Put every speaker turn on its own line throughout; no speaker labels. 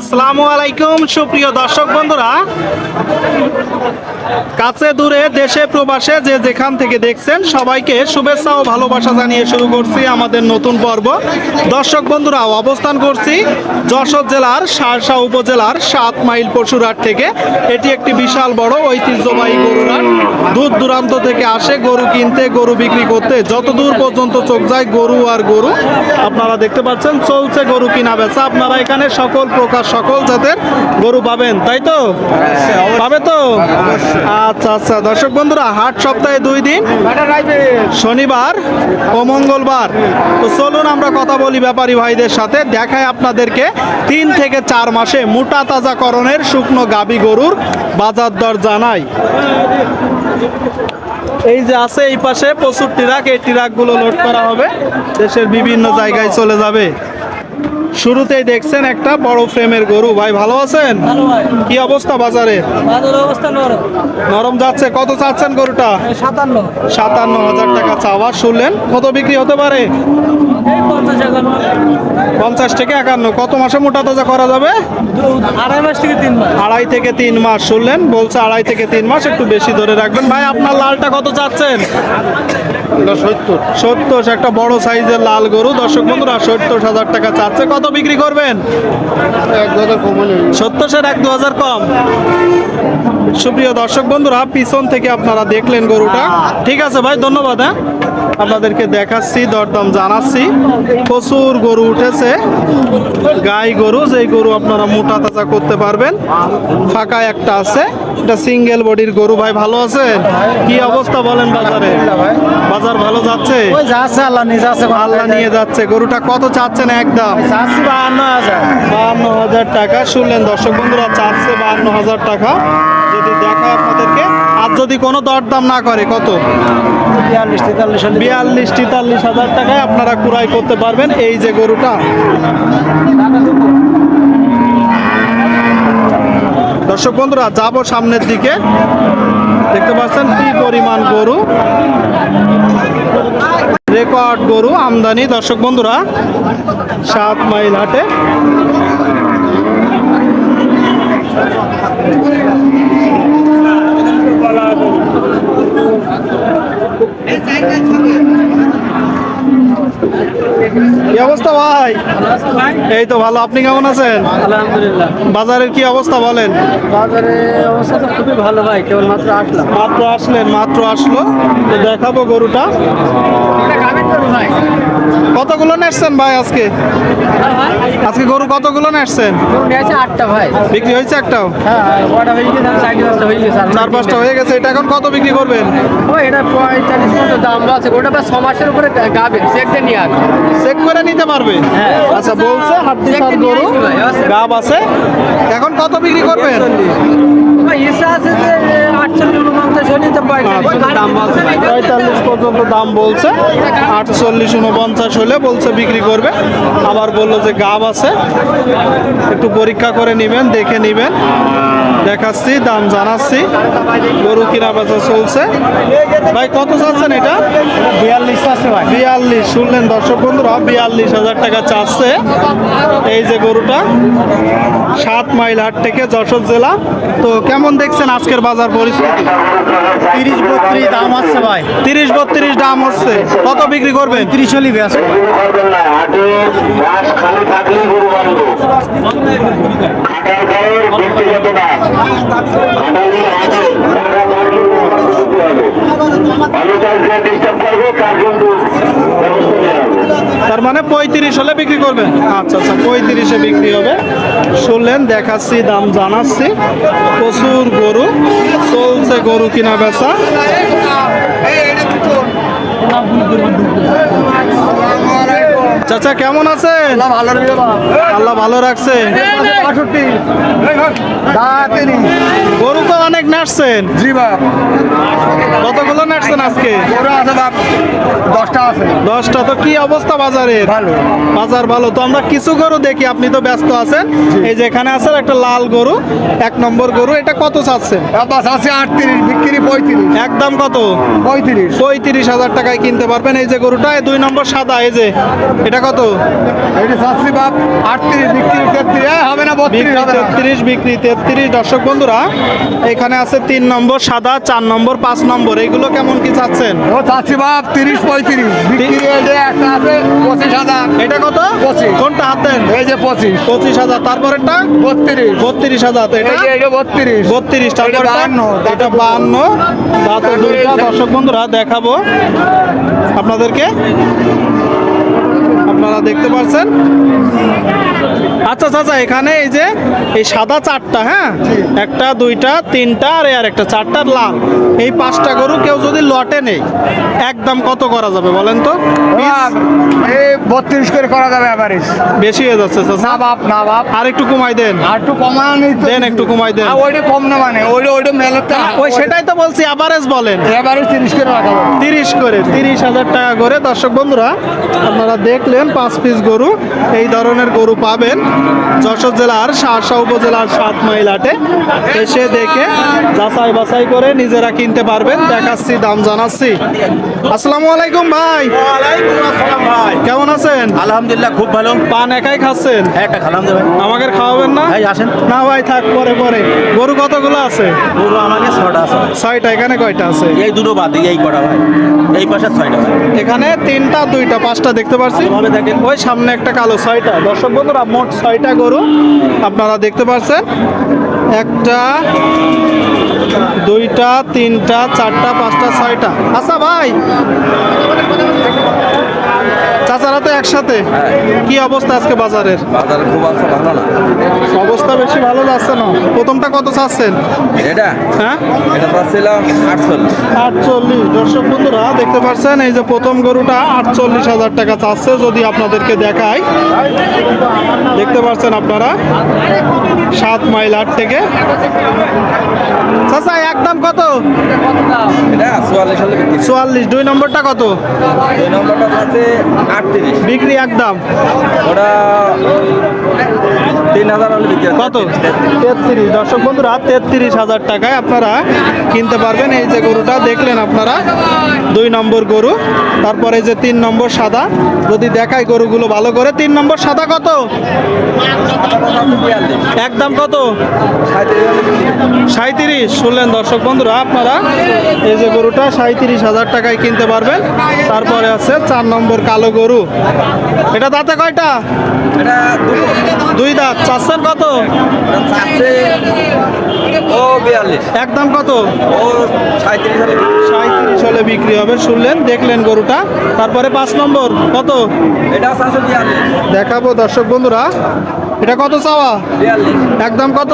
আসসালামু আলাইকুম, সুপ্রিয় দর্শক বন্ধুরা। কাছে দূরে, দেশে, প্রবাসে যে যেখান থেকে দেখছেন, সবাইকে শুভেচ্ছা ও ভালোবাসা জানিয়ে শুরু করছি আমাদের নতুন পর্ব। দর্শক বন্ধুরা, অবস্থান করছি যশোর জেলার সারসা উপজেলার সাত মাইল পশুরহাট থেকে। এটি একটি বিশাল বড় ঐতিহ্যবাহী গরুরহাট। দূর দূরান্ত থেকে আসে, গরু কিনতে, গরু বিক্রি করতে। যত দূর পর্যন্ত চোখ যায় গরু আর গরু, আপনারা দেখতে পাচ্ছেন, চলছে গরু কিনা বেচা আপনারা এখানে সকল প্রকার, সকল জাতের গরু পাবেন, তাই তো? পাবে তো? আচ্ছা আচ্ছা দর্শক বন্ধুরা, হাট সপ্তাহে দুই দিন, শনিবার ও মঙ্গলবার। তো চলুন আমরা কথা বলি ব্যাপারী ভাইদের সাথে দেখায় আপনাদেরকে তিন থেকে চার মাসে মোটা তাজাকরণের শুকনো গাবি গরুর বাজার দর জানাই। এই যে আছে এই পাশে প্রচুর ট্রাক এই ট্রাকগুলো লোড করা হবে, দেশের বিভিন্ন জায়গায় চলে যাবে। শুরুতেই দেখছেন একটা বড় ফ্রেমের গরু। ভাই ভালো আছেন? কি অবস্থা বাজারে?
নরম।
যাচ্ছে। কত চাচ্ছেন গরুটা?
সাতান্ন।
সাতান্ন হাজার টাকা চাওয়া শুনলেন। কত বিক্রি হতে পারে?
পঞ্চাশ
থেকে একান্ন। কত মাসে মোটা তাজা করা যাবে?
আড়াই মাস থেকে তিন মাস।
আড়াই থেকে তিন মাস শুনলেন? বলছে আড়াই থেকে তিন মাস একটু বেশি ধরে রাখবেন। ভাই আপনার লালটা কত চাচ্ছেন?
সত্তর।
সত্তর একটা বড় সাইজের লাল গরু। দর্শক বন্ধুরা সত্তর হাজার টাকা চাচ্ছে। কত বিক্রি করবেন?
এক হাজার কমলে
সত্তর এক দু হাজার কম। সুপ্রিয় দর্শক বন্ধুরা পিছন থেকে আপনারা দেখলেন গরুটা। ঠিক আছে ভাই ধন্যবাদ হ্যাঁ? আপনাদেরকে দেখাচ্ছি দরদম জানাচ্ছি। প্রচুর গরু উঠেছে। গাই গরু যেই গরু আপনারা মোটা তাজা করতে পারবেন ফাঁকা একটা আছে। এটা সিঙ্গেল বডির গরু ভাই ভালো আছে কি অবস্থা বলেন বাজারে? বাজার ভালো যাচ্ছে?
যাচ্ছে আল্লাহ নিজে আছে
আল্লাহ নিয়ে যাচ্ছে। গরুটা কত চাচ্ছেন একদম?
চাচ্ছি বাহান্ন হাজার।
বাহান্ন হাজার টাকা শুনলেন দর্শক বন্ধুরা চাচ্ছে বাহান্ন হাজার টাকা। যদি দেখায় আপনাদেরকে আর যদি কোনো দরদাম না করে কত?
বিয়াল্লিশ, তেতাল্লিশ
হাজার টাকায় আপনারা কুড়াই করতে পারবেন এই যে গরুটা। দর্শক বন্ধুরা, যাব সামনের দিকে। দেখতে পাচ্ছেন কি পরিমাণ গরু। রেকর্ড গরু আমদানি। দর্শক বন্ধুরা, সাত মাইল হাটে। কি অবস্থা ভাই? এই তো ভালো। আপনি কেমন আছেন?
আলহামদুলিল্লাহ।
বাজারের কি অবস্থা বলেন?
বাজারে অবস্থা তো খুবই ভালো ভাই কেবল মাত্র আসলাম।
মাত্র আসলেন মাত্র আসলো। দেখাবো গরুটা। নেসছেন ভাই আজকে? আজকে গরু কতগুলো নেসছেন
আছে আটটা ভাই।
বিক্রি হয়েছে একটাও?
হ্যাঁ হয়ে
চার পাঁচটা হয়ে গেছে এটা এখন কত বিক্রি করবেন?
এটা পঁয়তাল্লিশ মতো দাম আছে ওটা ছ মাসের উপরে গাবে চেক দিয়ে নিয়ে আসবে।
চেক করে নিতে পারবে?
হ্যাঁ।
আচ্ছা বলছে গরু গাব আছে। এখন কত বিক্রি করবেন?
পঁয়তাল্লিশ
পর্যন্ত দাম বলছে। আটচল্লিশ উনপঞ্চাশ হলে বলছে বিক্রি করবে। আবার বলল যে গাব আছে। একটু পরীক্ষা করে নেবেন দেখে নেবেন। দেখাচ্ছি দাম জানাচ্ছি। গরু কিনা বেচা চলছে। ভাই কত চাচ্ছেন এটা?
বিয়াল্লিশ আছে ভাই।
বিয়াল্লিশ শুনলেন দর্শক বন্ধুরা বিয়াল্লিশ হাজার টাকা চাচ্ছে। এই যে গরুটা সাত মাইল হাট থেকে যশোর জেলা। তো কেমন দেখছেন আজকের বাজার পরিস্থিতি?
তিরিশ বত্রিশ দাম আছে ভাই।
তিরিশ বত্রিশ দাম হচ্ছে। কত বিক্রি করবেন?
তিরিশ হলে ব্যাস
ডিস্টার্ব করব তার জন্য
তার মানে পঁয়ত্রিশ হলে বিক্রি করবেন। আচ্ছা আচ্ছা পঁয়ত্রিশে বিক্রি হবে। শুনলেন দেখাচ্ছি দাম জানাচ্ছি। প্রচুর গরু চলছে গরু কিনা বেচা। চাচা কেমন আছেন?
ভালো রে বাবা।
আল্লাহ ভালো রাখছে। গরু অনেক নাচছেন?
জি বাপ
কতগুলো নাচছেন আজকে?
আছে বাপ দশটা আছে।
দশটা। তো কি অবস্থা বাজারের?
ভালো।
বাজার ভালো। তো আমরা কিছু গরু দেখি আপনি তো ব্যস্ত আছেন। এই যে এখানে আছে একটা লাল গরু এক নম্বর গরু এটা কত চাচ্ছেন?
আছে আটত্রিশ বিক্রি পঁয়ত্রিশ।
একদম কত?
পঁয়ত্রিশ।
পঁয়ত্রিশ হাজার টাকায় কিনতে পারবেন। এই যে গরুটা দুই নম্বর সাদা এই যে এটা কত?
এটা চাচ্ছি বাপ আটত্রিশ বিক্রি তেত্রিশ। হবে না বত্রিশ
বিক্রি
হবে
তেত্রিশ বিক্রি তেত্রিশ। দর্শক বন্ধুরা এখানে আছে তিন নম্বর সাদা চার নম্বর পাঁচ নম্বর। এইগুলো কেমন কি চাচ্ছেন?
ও চাচ্ছি বাপ তিরিশ পঁয়ত্রিশ। একটা আছে পঁচিশ হাজার।
এটা কত?
পঁচিশ।
কোনটা হাতেন
এই যে পঁচিশ।
পঁচিশ হাজার। তারপরেরটা?
বত্রিশ।
বত্রিশ হাজার। এটা?
বত্রিশ।
বত্রিশ। তারপর এটা বাহান্ন দাঁতের দুইটা। দর্শক বন্ধুরা দেখাবো। আপনাদেরকে। আপনারা দেখতে পাচ্ছেন আচ্ছা চাচা এখানে এই যে এই সাদা চারটা হ্যাঁ? একটা দুইটা তিনটা আর আর একটা চারটা লাল। এই পাঁচটা গরু কেউ যদি লটে নেই একদম কত করা যাবে বলেন তো?
এই বত্রিশ করে করা যাবে অ্যাভারেজ
বেশি হয়ে যাচ্ছে চাচা
না বাপ না বাপ।
আর একটু কমাই দেন।
আর একটু কমানি
দেন একটু কমাই দেন।
ওইটা কম না মানে ওইটা ওইটা মেলাতে
ওই সেটাই তো বলছি আবারেজ বলেন।
এবারে তিরিশ করে রাখা
তিরিশ করে তিরিশ হাজার টাকা করে। দর্শক বন্ধুরা আপনারা দেখলেন পাঁচ পিস গরু এই ধরনের গরু পাবেন। যশোর জেলার শাহসা উপজেলার সাত মাইল হাটে এসে দেখে যাচাই বাছাই করে নিজেরা কিনতে পারবেন। দেখাচ্ছি দাম জানাচ্ছি। আসসালামু আলাইকুম ভাই।
ভাই।
কেমন আছেন?
আলহামদুলিল্লাহ খুব ভালো।
পান একাই খাচ্ছেন?
হ্যাঁ একটা খালাম দেবেন।
আমাকে খাওয়াবেন না?
ভাই আসেন।
না ভাই থাক পরে পরে। গরু কতগুলো আছে?
পুরো আমাকে ছটা আছে।
ছয়টা এখানে কয়টা আছে?
এই দুটো বাদ এই কটা ভাই। এই পাশে ছয়টা।
এখানে তিনটা দুইটা পাঁচটা দেখতে পাচ্ছি
দেখেন।
ওই সামনে একটা কালো ছয়টা। দর্শক বন্ধুরা মোট ছয়টা গরু আপনারা দেখতে পাচ্ছেন একটা দুইটা তিনটা চারটা পাঁচটা ছয়টা। আচ্ছা ভাই একসাথে? কি অবস্থা আজকে বাজারের?
বাজার খুব অবস্থা ভালো না।
অবস্থা বেশি ভালো যাচ্ছে না। প্রথমটা কত চাচ্ছেন?
এটা?
হ্যাঁ?
এটা পাচ্ছিলাম আটচল্লিশ।
আটচল্লিশ। দর্শক বন্ধুরা দেখতে পাচ্ছেন এই যে প্রথম গরুটা আটচল্লিশ হাজার টাকা চাচ্ছে যদি আপনাদেরকে দেখায় দেখতে পাচ্ছেন আপনারা সাত মাইল আট থেকে। চাচা একদম কত?
চুয়াল্লিশ
দুই নম্বরটা কত?
দুই নম্বরটা আছে আটত্রিশ।
বিক্রি একদম।
ওটা তিন হাজার হলে বিক্রি।
কত? তেত্রিশ। দর্শক বন্ধুরা তেত্রিশ হাজার টাকায় আপনারা কিনতে পারবেন। এই যে গরুটা দেখলেন আপনারা দুই নম্বর গরু তারপরে যে তিন নম্বর সাদা। যদি দেখায় গরুগুলো ভালো করে তিন নম্বর সাদা কত? একদম কত?
সাঁত্রিশ
শুনলেন দর্শক বন্ধুরা আপনারা এই যে গরুটা সাঁত্রিশ হাজার টাকায় কিনতে পারবেন। তারপরে আছে চার নম্বর কালো গরু। এটা দাঁতে কয়টা? দুই দাঁত চাচ্ছেন কত?
ও বিয়াল্লিশ।
একদম কত?
ও সাঁত্রিশ হলে বিক্রি।
হবে শুনলেন দেখলেন গরুটা। তারপরে পাঁচ নম্বর কত?
এটা
দেখাবো দর্শক বন্ধুরা। এটা কত চাওয়া? একদম কত?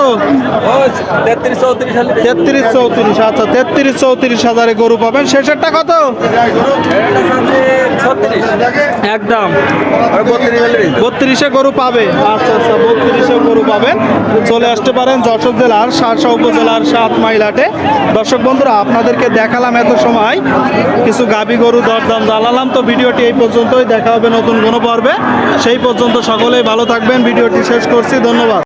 তেত্রিশ চৌত্রিশ
আচ্ছা তেত্রিশ চৌত্রিশ হাজারে গরু পাবেন। শেষেরটা কত? একদম
বত্রিশ
গরু পাবে। আচ্ছা আচ্ছা বত্রিশে পাবেন। চলে আসতে পারেন যশোর জেলার সারসা উপজেলার সাত মাইল আটে দর্শক বন্ধুরা, আপনাদেরকে দেখালাম এত সময়। কিছু গাবি গরু দরদাম জ্বালালাম তো ভিডিওটি এই পর্যন্তই। দেখা হবে নতুন কোনো পর্বে। সেই পর্যন্ত সকলেই ভালো থাকবেন। ভিডিওটি শেষ করছি। ধন্যবাদ।